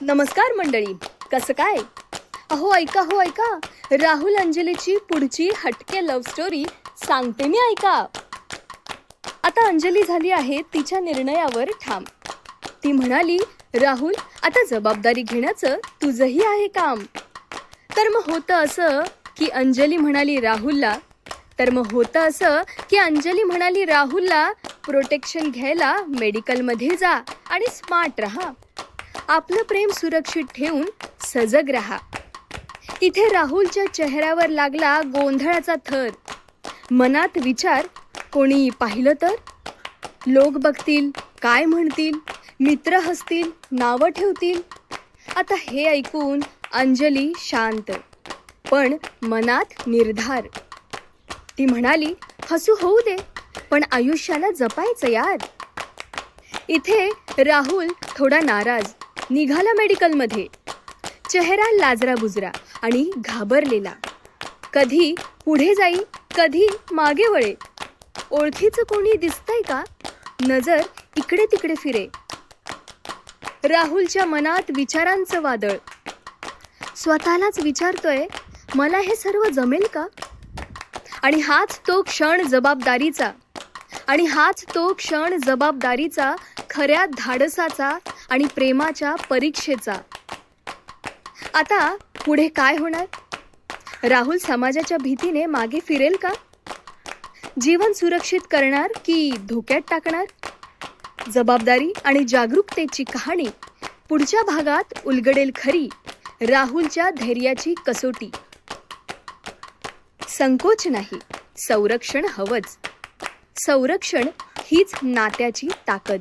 नमस्कार मंडळी कसं काय? अहो ऐका हो ऐका. राहुल अंजलीची पुढची हटके लव्ह स्टोरी सांगते मी ऐका. आता अंजली झाली आहे तिच्या निर्णयावर ठाम. ती म्हणाली राहुल आता जबाबदारी घेण्याचं तुझंही आहे काम. तर मग होतं असं की अंजली म्हणाली राहुलला तर मग होतं असं की अंजली म्हणाली राहुलला प्रोटेक्शन घ्यायला मेडिकलमध्ये जा आणि स्मार्ट राहा. आपलं प्रेम सुरक्षित ठेवून सजग राहा. इथे राहुलच्या चेहऱ्यावर लागला गोंधळाचा थर. मनात विचार कोणी पाहिलं तर? लोक बघतील काय म्हणतील? मित्र हसतील नावं ठेवतील? आता हे ऐकून अंजली शांत पण मनात निर्धार. ती म्हणाली हसू होऊ दे पण आयुष्याला जपायचं यार. इथे राहुल थोडा नाराज. निघाला मेडिकलमध्ये. चेहरा लाजरा बुजरा आणि घाबरलेला. कधी पुढे जाई कधी मागे वळे ओळखीचं कोणी दिसतंय का? नजर इकडे तिकडे फिरे. राहुलच्या मनात विचारांचं वादळ. स्वतःलाच विचारतोय मला हे सर्व जमेल का? आणि हाच तो क्षण जबाबदारीचा. आणि हाच तो क्षण जबाबदारीचा खऱ्या धाडसाचा आणि प्रेमाच्या परीक्षेचा. आता पुढे काय होणार? राहुल समाजाच्या भीतीने मागे फिरेल का? जीवन सुरक्षित करणार की धोक्यात टाकणार? जबाबदारी आणि जागरूकतेची कहाणी पुढच्या भागात उलगडेल खरी राहुलच्या धैर्याची कसोटी. संकोच नाही संरक्षण हवंच. संरक्षण हीच नात्याची ताकद.